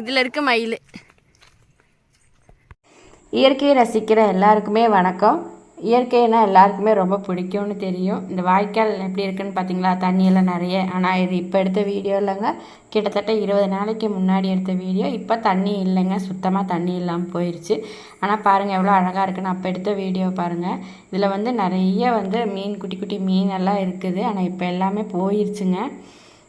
இதில் இருக்க மயில். இயற்கையை ரசிக்கிற எல்லாருக்குமே வணக்கம். இயற்கைனா எல்லாருக்குமே ரொம்ப பிடிக்கும்னு தெரியும். இந்த வாய்க்கால் எப்படி இருக்குன்னு பார்த்தீங்களா? தண்ணியெல்லாம் நிறைய. ஆனால் இது இப்போ எடுத்த வீடியோ இல்லைங்க. கிட்டத்தட்ட இருபது நாளைக்கு முன்னாடி எடுத்த வீடியோ. இப்போ தண்ணி இல்லைங்க. சுத்தமாக தண்ணி இல்லாமல் போயிடுச்சு ஆனால் பாருங்கள் எவ்வளோ அழகாக இருக்குன்னு. அப்போ எடுத்த வீடியோ பாருங்கள் இதில் வந்து நிறைய வந்து மீன் குட்டி குட்டி மீன் எல்லாம் இருக்குது. ஆனால் இப்போ எல்லாமே போயிடுச்சுங்க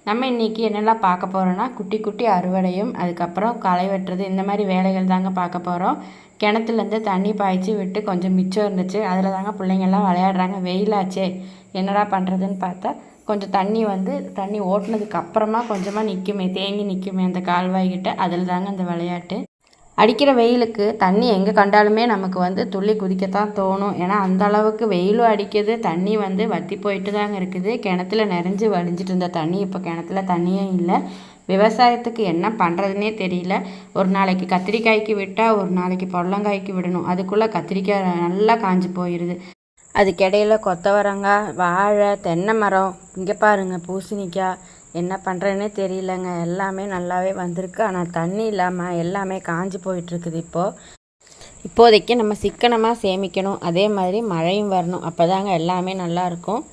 நம்ம இன்றைக்கி என்னெல்லாம் பார்க்க போகிறோன்னா குட்டி குட்டி அறுவடையும் அதுக்கப்புறம் களை வெட்டுறது இந்த மாதிரி வேலைகள் தாங்க பார்க்க போகிறோம் கிணத்துலேருந்து தண்ணி பாய்ச்சி விட்டு கொஞ்சம் மிச்சம் இருந்துச்சு. அதில் தாங்க பிள்ளைங்கள்லாம் விளையாடுறாங்க. வெயிலாச்சே என்னடா பண்ணுறதுன்னு பார்த்தா கொஞ்சம் தண்ணி வந்து தண்ணி ஓட்டினதுக்கப்புறமா கொஞ்சமாக நிற்குமே தேங்கி நிற்குமே அந்த கால்வாய்கிட்ட அதில் தாங்க அந்த விளையாட்டு. அடிக்கிற வெயிலுக்கு தண்ணி எங்கே கண்டாலுமே நமக்கு வந்து துள்ளி குதிக்கத்தான் தோணும். ஏன்னா அந்த அளவுக்கு வெயிலும் அடிக்குது. தண்ணி வந்து வற்றி போயிட்டு தாங்க இருக்குது. கிணத்துல நிறைஞ்சு வழிஞ்சிட்டு இருந்த தண்ணி இப்போ கிணத்துல தண்ணியே இல்லை. விவசாயத்துக்கு என்ன பண்ணுறதுனே தெரியல. ஒரு நாளைக்கு கத்திரிக்காய்க்கு விட்டால் ஒரு நாளைக்கு பொடலங்காய்க்கு விடணும். அதுக்குள்ளே கத்திரிக்காய் நல்லா காஞ்சி போயிடுது அதுக்கிடையில் கொத்தவரங்காய் வாழை தென்னை மரம் இங்கே பாருங்கள் பூசணிக்காய் என்ன பண்ணுறதுனே தெரியலங்க. எல்லாமே நல்லாவே வந்திருக்கு. ஆனால் தண்ணி இல்லாமல் எல்லாமே காஞ்சி போயிட்டுருக்குது இப்போது இப்போதைக்கு நம்ம சிக்கனமாக சேமிக்கணும். அதே மாதிரி மழையும் வரணும். அப்போ தாங்க எல்லாமே நல்லா இருக்கும்.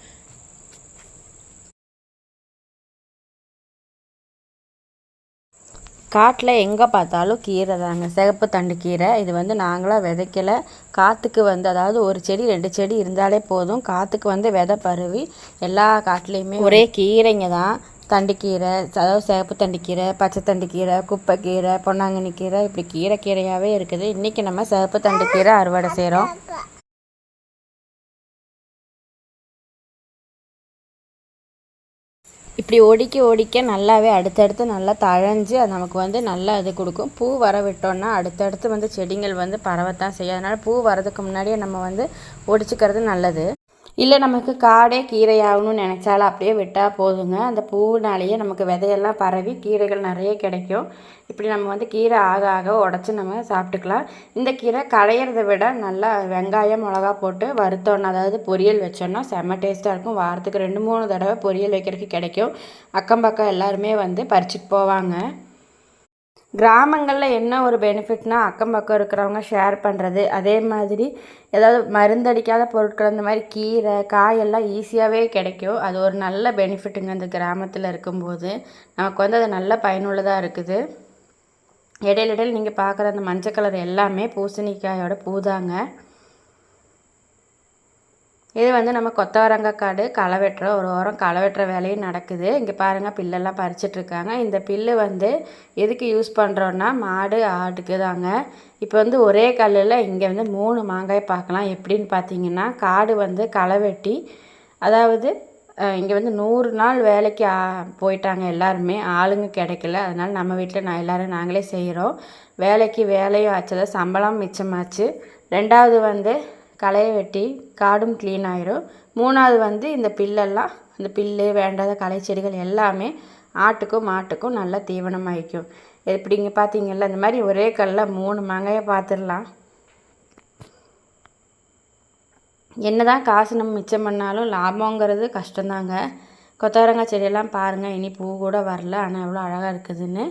காட்டில் எங்கே பார்த்தாலும் கீரை தாங்க. சிகப்பு தண்டு கீரை. இது வந்து நாங்களாம் விதைக்கல. காற்றுக்கு வந்து அதாவது ஒரு செடி ரெண்டு செடி இருந்தாலே போதும். காற்றுக்கு வந்து விதை பரவி எல்லா காட்டுலேயுமே ஒரே கீரைங்க தான். தண்டுக்கீரை அதாவது சேப்பு தண்டுக்கீரை பச்சை தண்டுக்கீரை குப்பைக்கீரை பொன்னாங்கண்ணி கீரை இப்படி கீரை கீரையாகவே இருக்குது. இன்றைக்கி நம்ம சேப்பு தண்டுக்கீரை அறுவடை செய்கிறோம் இப்படி ஒடிக்க ஒடிக்க நல்லாவே அடுத்தடுத்து நல்லா தழைஞ்சு அது நமக்கு வந்து நல்லா இது கொடுக்கும். பூ வர விட்டோன்னா அடுத்தடுத்து வந்து செடிகள் வந்து பரவத்தான் செய்யும். அதனால் பூ வரதுக்கு முன்னாடியே நம்ம வந்து ஒடிச்சுக்கிறது நல்லது. இல்லை நமக்கு காடே கீரையாகணும்னு நினச்சாலும் அப்படியே விட்டால் போதுங்க. அந்த பூவினாலேயே நமக்கு விதையெல்லாம் பரவி கீரைகள் நிறைய கிடைக்கும். இப்படி நம்ம வந்து கீரை ஆக ஆக உடச்சி நம்ம சாப்பிட்டுக்கலாம். இந்த கீரை களையிறத விட நல்லா வெங்காயம் மிளகா போட்டு வறுத்தோன்னா அதாவது பொரியல் வச்சோன்னா செம்ம டேஸ்ட்டாக இருக்கும். வாரத்துக்கு ரெண்டு மூணு தடவை பொரியல் வைக்கிறதுக்கு கிடைக்கும். அக்கம் பக்கம் எல்லாருமே வந்து பறிச்சுட்டு போவாங்க. கிராமங்களில் என்ன ஒரு பெனிஃபிட்னால் அக்கம் பக்கம் இருக்கிறவங்க ஷேர் பண்ணுறது அதே மாதிரி ஏதாவது மருந்தடிக்காத பொருட்கள் அந்த மாதிரி கீரை காயெல்லாம் ஈஸியாகவே கிடைக்கும். அது ஒரு நல்ல பெனிஃபிட்டுங்க அந்த கிராமத்தில் இருக்கும்போது. நமக்கு வந்து அது நல்ல பயனுள்ளதாக இருக்குது. இடையில இடையில நீங்கள் பார்க்குற அந்த மஞ்சள் கலர் எல்லாமே பூசணிக்காயோட பூதாங்க. இது வந்து நம்ம கொத்தவரங்க காடு களை வெட்டுற ஒரு ஓரம் களை வெட்டுற வேலையும் நடக்குது. இங்கே பாருங்கள் பில்லெல்லாம் பறிச்சிட்ருக்காங்க. இந்த பில்லு வந்து எதுக்கு யூஸ் பண்ணுறோன்னா மாடு ஆட்டுக்கு தாங்க. இப்போ வந்து ஒரே கல்லில் இங்கே வந்து மூணு மாங்காய் பார்க்கலாம் எப்படின்னு பார்த்தீங்கன்னா காடு வந்து களை வெட்டி அதாவது இங்கே வந்து நூறு நாள் வேலைக்கு போயிட்டாங்க எல்லாருமே. ஆளுங்க கிடைக்கல. அதனால் நம்ம வீட்டில் நான் எல்லோரும் நாங்களே செய்கிறோம் வேலைக்கு வேலையும் ஆச்சது சம்பளம் மிச்சமாச்சு. ரெண்டாவது வந்து களையை வெட்டி காடும் க்ளீன் ஆயிரும். மூணாவது வந்து இந்த பில்லெல்லாம் இந்த பில்லு வேண்டாத களை செடிகள் எல்லாமே ஆட்டுக்கும் மாட்டுக்கும் நல்லா தீவனமாகிக்கும் எப்படிங்க பார்த்தீங்கல்ல இந்த மாதிரி ஒரே கல்லில் மூணு மாங்காயை பார்த்துடலாம். என்ன தான் காசு நம்ம மிச்சம் பண்ணாலும் லாபங்கிறது கஷ்டந்தாங்க கொத்தவரங்காய் செடியெல்லாம் பாருங்கள் இனி பூ கூட வரல ஆனால் எவ்வளோ அழகாக இருக்குதுன்னு.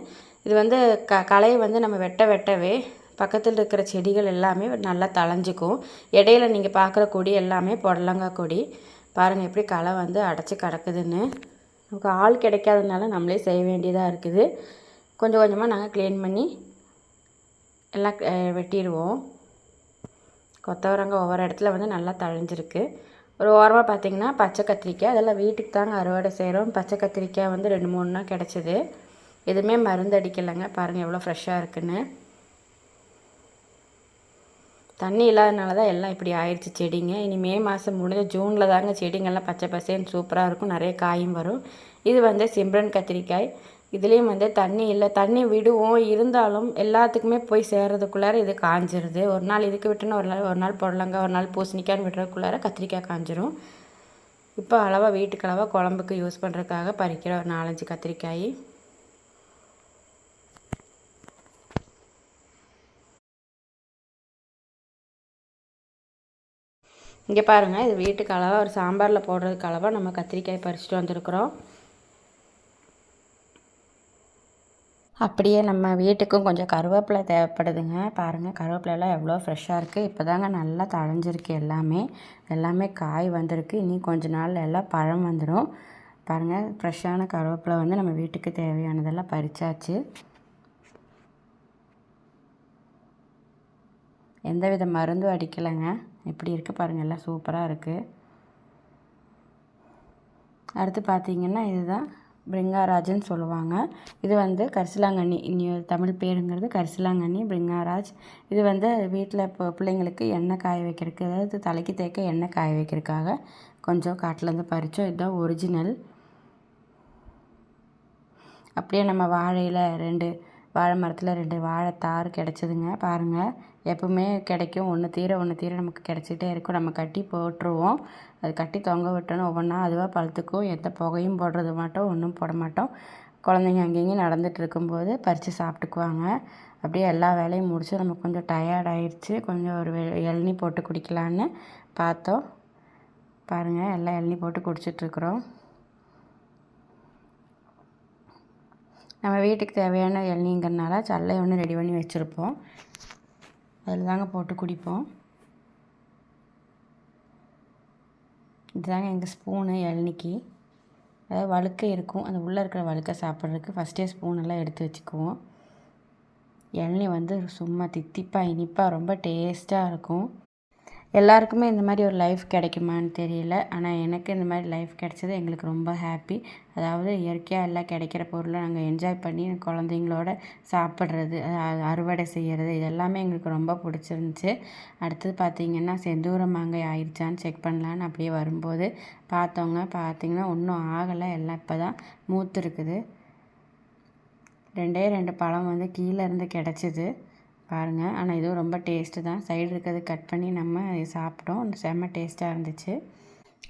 இது வந்து க களையை வந்து நம்ம வெட்ட வெட்டவே பக்கத்தில் இருக்கிற செடிகள் எல்லாமே நல்லா தளைஞ்சிக்கும் இடையில நீங்கள் பார்க்குற கொடி எல்லாமே புடலங்காய் கொடி. பாருங்கள் எப்படி களை வந்து அடைச்சி கிடக்குதுன்னு. நமக்கு ஆள் கிடைக்காதனால நம்மளே செய்ய வேண்டியதாக இருக்குது. கொஞ்சம் கொஞ்சமாக நாங்கள் க்ளீன் பண்ணி எல்லாம் வெட்டிடுவோம். கொத்தவரங்காய் ஒவ்வொரு இடத்துல வந்து நல்லா தழைஞ்சிருக்கு. ஒரு ஓரமாக பார்த்திங்கன்னா பச்சை கத்திரிக்காய் அதெல்லாம் வீட்டுக்கு தாங்க அறுவடை செய்கிறோம் பச்சை கத்திரிக்காய் வந்து ரெண்டு மூணுனா கிடச்சிது. எதுவுமே மருந்து அடிக்கலைங்க. பாருங்கள் எவ்வளோ ஃப்ரெஷ்ஷாக இருக்குன்னு. தண்ணி இல்லாதனால தான் எல்லாம் இப்படி ஆயிடுச்சு செடிங்க. இனி மே மாதம் முடிஞ்ச ஜூனில் தாங்க செடிங்கள்லாம் பச்சை பசேன்னு சூப்பராக இருக்கும். நிறைய காயும் வரும். இது வந்து சிம்ரன் கத்திரிக்காய். இதுலேயும் வந்து தண்ணி இல்லை. தண்ணி விடுவோம். இருந்தாலும் எல்லாத்துக்குமே போய் சேர்றதுக்குள்ளார இது காஞ்சிருது. ஒரு நாள் இதுக்கு விட்டுன்னு ஒரு நாள் ஒரு நாள் புடலங்க. ஒரு நாள் பூசணிக்கான்னு விடுறதுக்குள்ளார கத்திரிக்காய் காஞ்சிரும். இப்போ அளவாக வீட்டுக்கு அளவாக குழம்புக்கு யூஸ் பண்ணுறதுக்காக பறிக்கிற ஒரு நாலஞ்சு கத்திரிக்காய். இங்கே பாருங்கள் இது வீட்டுக்கு அளவாக ஒரு சாம்பாரில் போடுறதுக்கு அளவாக நம்ம கத்திரிக்காய் பறிச்சுட்டு வந்திருக்கிறோம். அப்படியே நம்ம வீட்டுக்கும் கொஞ்சம் கருவேப்பிலை தேவைப்படுதுங்க. பாருங்கள் கருவேப்பிலைலாம் எவ்வளோ ஃப்ரெஷ்ஷாக இருக்குது இப்போ தாங்க நல்லா தழைஞ்சிருக்கு எல்லாமே. எல்லாமே காய் வந்திருக்கு. இனி கொஞ்ச நாள் எல்லாம் பழம் வந்துடும் பாருங்கள் ஃப்ரெஷ்ஷான கருவேப்பிலை வந்து நம்ம வீட்டுக்கு தேவையானதெல்லாம் பறிச்சாச்சு. எந்த வித மருந்தும் அடிக்கலைங்க. இப்படி இருக்குது பாருங்கள் எல்லாம் சூப்பராக இருக்குது அடுத்து பார்த்திங்கன்னா இதுதான் பிரிங்காராஜ்னு சொல்லுவாங்க. இது வந்து கரிசலாங்கண்ணி இனி தமிழ் பேருங்கிறது கரிசலாங்கண்ணி பிரிங்காராஜ். இது வந்து வீட்டில் இப்போ பிள்ளைங்களுக்கு எண்ணெய் காய வைக்கிறதுக்கு அதாவது தலைக்கு தேய்க்க எண்ணெய் காய வைக்கிறதுக்காக கொஞ்சம் காட்டிலேருந்து பறித்தோம் இதுதான் ஒரிஜினல் அப்படியே நம்ம வாழையில் ரெண்டு வாழை மரத்தில் ரெண்டு வாழைத்தார் கிடச்சிதுங்க. பாருங்கள் எப்பவுமே கிடைக்கும். ஒன்று தீர ஒன்று தீர நமக்கு கிடச்சிக்கிட்டே இருக்கும். நம்ம கட்டி போட்டுருவோம். அது கட்டி தொங்க விட்டோன்னு ஒவ்வொன்றா அதுவாக பழுத்துக்கும். எந்த புகையும் போடுறது மாட்டோம். ஒன்றும் போட மாட்டோம். குழந்தைங்க அங்கேயும் நடந்துட்டு இருக்கும்போது பறித்து சாப்பிட்டுக்குவாங்க. அப்படியே எல்லா வேலையும் முடிச்சு நம்ம கொஞ்சம் டயர்ட் ஆயிடுச்சு கொஞ்சம் ஒரு இளநி போட்டு குடிக்கலான்னு பார்த்தோம். பாருங்கள் எல்லாம் இளநி போட்டு குடிச்சிட்ருக்குறோம் நம்ம வீட்டுக்கு தேவையான இளநீங்கிறனால சல்லை ஒன்று ரெடி பண்ணி வச்சுருப்போம். அதில் தாங்க போட்டு குடிப்போம். இதுதாங்க எங்கள் ஸ்பூனு இளநிக்கு அதாவது வழுக்கை இருக்கும். அந்த உள்ளே இருக்கிற வழுக்கை சாப்பிட்றதுக்கு ஃபஸ்ட்டே ஸ்பூனெல்லாம் எடுத்து வச்சுக்குவோம். இளநி வந்து சும்மா தித்திப்பாக இனிப்பாக ரொம்ப டேஸ்ட்டாக இருக்கும். எல்லாருக்குமே இந்த மாதிரி ஒரு லைஃப் கிடைக்குமான்னு தெரியல. ஆனால் எனக்கு இந்த மாதிரி லைஃப் கிடைச்சது எங்களுக்கு ரொம்ப ஹாப்பி அதாவது இயற்கையாக எல்லாம் கிடைக்கிற பொருளை நாங்கள் என்ஜாய் பண்ணி குழந்தைங்களோட சாப்பிட்றது அறுவடை செய்கிறது இதெல்லாமே எங்களுக்கு ரொம்ப பிடிச்சிருந்துச்சி. அடுத்தது பார்த்திங்கன்னா செந்தூர மாங்காய் ஆயிடுச்சான்னு செக் பண்ணலான்னு அப்படியே வரும்போது பார்த்தவங்க பார்த்திங்கன்னா ஒன்றும் ஆகலை. எல்லாம் இப்போ தான் மூத்துருக்குது. ரெண்டே ரெண்டு பழம் வந்து கீழே இருந்து கிடச்சிது. பாருங்கள் ஆனால் இதுவும் ரொம்ப டேஸ்ட்டு தான். சைடு இருக்கிறது கட் பண்ணி நம்ம சாப்பிட்டோம். செம்ம டேஸ்ட்டாக இருந்துச்சு.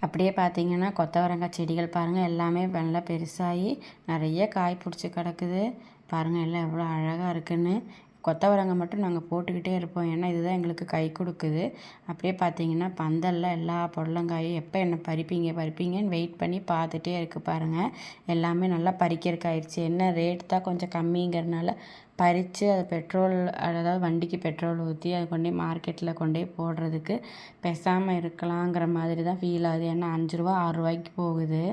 அப்படியே பார்த்தீங்கன்னா கொத்தவரங்காய் செடிகள் பாருங்கள் எல்லாமே நல்லா பெருசாகி நிறைய காய் பிடிச்சி கிடக்குது. பாருங்கள் எல்லாம் எவ்வளோ அழகாக இருக்குன்னு. கொத்தவரங்காய் மட்டும் நாங்கள் போட்டுக்கிட்டே இருப்போம். ஏன்னா இதுதான் எங்களுக்கு கை கொடுக்குது. அப்படியே பார்த்தீங்கன்னா பந்தலில் எல்லா பொடலங்காயும் எப்போ என்ன பறிப்பீங்க பறிப்பீங்கன்னு வெயிட் பண்ணி பார்த்துட்டே இருக்குது பாருங்கள் எல்லாமே நல்லா பறிக்கிறதுக்கு ஆயிடுச்சு. என்ன ரேட் தான் கொஞ்சம் கம்மிங்கிறதுனால பறித்து அது பெட்ரோல் அதாவது வண்டிக்கு பெட்ரோல் ஊற்றி அதை கொண்டு மார்க்கெட்டில் கொண்டு போடுறதுக்கு பேசாமல் இருக்கலாங்கிற மாதிரி தான் ஃபீல் ஆகுது. ஏன்னா அஞ்சு ரூபா ஆறு ரூபாய்க்கு போகுது.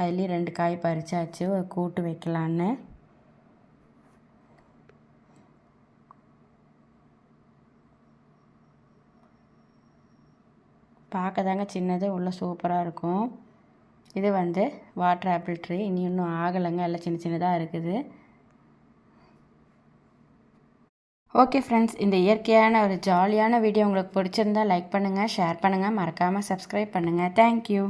அதுலேயும் ரெண்டு காய் பறிச்சாச்சு. கூட்டு வைக்கலான்னு. பார்க்க தாங்க சின்னது உள்ளே சூப்பராக இருக்கும். இது வந்து வாட்டர் ஆப்பிள் ட்ரீ இனி இன்னும் ஆகலைங்க எல்லாம் சின்ன சின்னதாக இருக்குது. ஓகே ஃப்ரெண்ட்ஸ் இந்த இயற்கையான ஒரு ஜாலியான வீடியோ உங்களுக்கு பிடிச்சிருந்தா லைக் பண்ணுங்கள் ஷேர் பண்ணுங்கள் மறக்காமல் சப்ஸ்கிரைப் பண்ணுங்கள் தேங்க்யூ